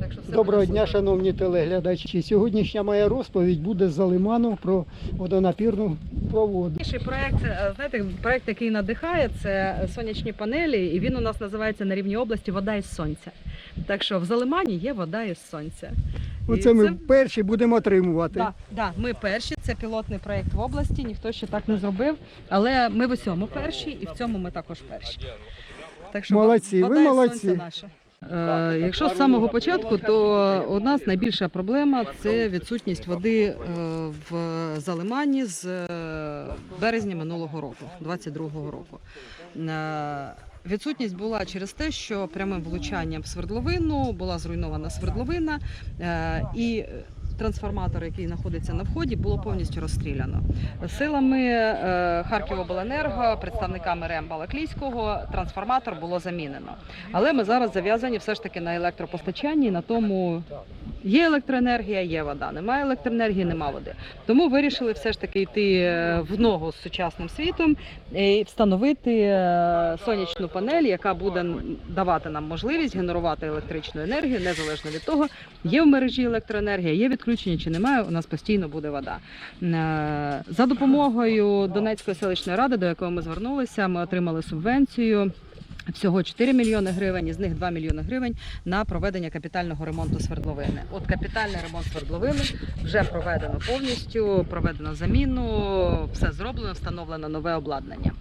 Так що все Доброго дня, шановні телеглядачі. Сьогоднішня моя розповідь буде з Залиману про водонапірну проводу. Інший проект, е, знаєте, проект, який надихає, це сонячні панелі, і він у нас називається на рівні області Вода із сонця. Так що в Залимані є вода із сонця. Оце ми це- перші будемо отримувати. Да, да, ми перші. Це пілотний проект в області. Ніхто ще так не зробив. Але ми в усьому перші, і в цьому ми також перші. Так Молодці, вода ви молодці. сонця наша. Е, якщо з самого початку, то у нас найбільша проблема це відсутність води е, в залиманні з е, березня минулого року, 22-го року. Відсутність була через те, що прямим влучанням в свердловину була зруйнована свердловина і трансформатор, який знаходиться на вході, було повністю розстріляно. Силами е, Харківобленерго, представниками РЕМ Балаклійського, трансформатор було замінено. Але ми зараз зав'язані все ж таки на електропостачанні, на тому є електроенергія, є вода. Немає електроенергії, нема води. Тому вирішили все ж таки йти е, в ногу з сучасним світом і встановити е, сонячну панель, яка буде давати нам можливість генерувати електричну енергію, незалежно від того, є в мережі електроенергія, є відключення чи немає. У нас постійно буде вода. Е, За допомогою Донецької селищної ради, до якої ми звернулися, ми отримали субвенцію. Всього 4 мільйони гривень, із них 2 мільйони гривень на проведення капітального ремонту свердловини. От капітальний ремонт свердловини вже проведено повністю, проведено заміну, все зроблено, встановлено нове обладнання.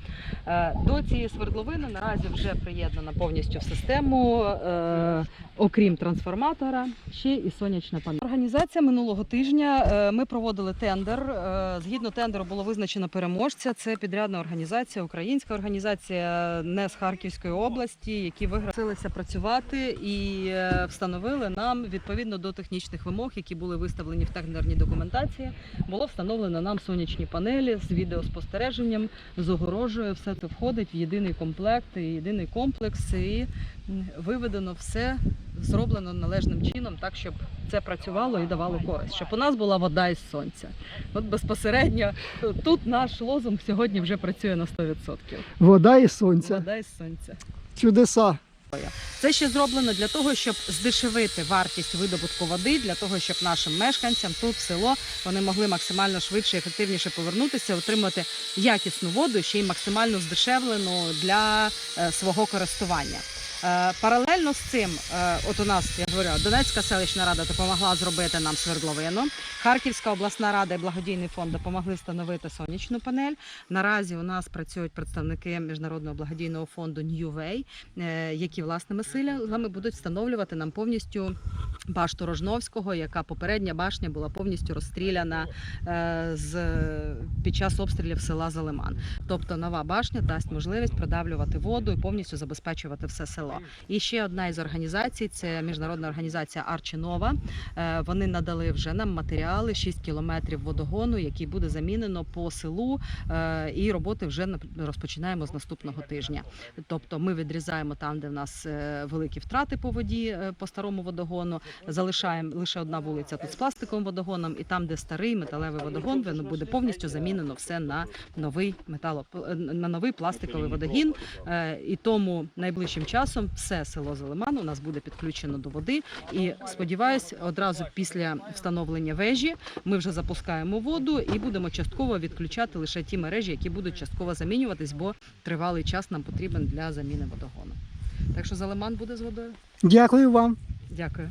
Е, До цієї свердловини наразі вже приєднана повністю в систему, е, окрім трансформатора, ще і сонячна панель. Організація минулого тижня е, ми проводили тендер. Згідно тендеру було визначено переможця. Це підрядна організація, українська організація не з Харківської області, які вигралися працювати і е, встановили нам відповідно до технічних вимог, які були виставлені в тендерній документації. Було встановлено нам сонячні панелі з відеоспостереженням, з огорожею. Все це входить в єдиний комплект, єдиний комплекс, і виведено все, зроблено належним чином, так щоб це працювало і давало користь, щоб у нас була вода із сонця. От безпосередньо тут наш лозунг сьогодні вже працює на 100%. Вода і сонце. Вода із сонця. Чудеса. Це ще зроблено для того, щоб здешевити вартість видобутку води, для того, щоб нашим мешканцям тут в село вони могли максимально швидше і ефективніше повернутися, отримати якісну воду, ще й максимально здешевлену для е, свого користування. Е, Паралельно з цим, е, от у нас я говорю, Донецька селищна рада допомогла зробити нам свердловину. Харківська обласна рада і благодійний фонд допомогли встановити сонячну панель. Наразі у нас працюють представники міжнародного благодійного фонду New Way, е, які власними силами будуть встановлювати нам повністю башту Рожновського, яка попередня башня була повністю розстріляна е, з під час обстрілів села Залиман. Тобто нова башня дасть можливість продавлювати воду і повністю забезпечувати все село. І ще одна із організацій це міжнародна організація Арчинова. Е, Вони надали вже нам матеріали 6 кілометрів водогону, який буде замінено по селу. е, І роботи вже розпочинаємо з наступного тижня. Тобто ми відрізаємо там, де в нас великі втрати по воді по старому водогону. Залишаємо лише одна вулиця тут з пластиковим водогоном, і там, де старий металевий водогон, він буде повністю замінено все на новий метало на новий пластиковий водогін. Е, І тому найближчим часом все село Зелеман у нас буде підключено до води. І сподіваюсь, одразу після встановлення вежі ми вже запускаємо воду і будемо частково відключати лише ті мережі, які будуть частково замінюватись, бо тривалий час нам потрібен для заміни водогону. Так що Залиман буде з водою. Дякую вам. Дякую.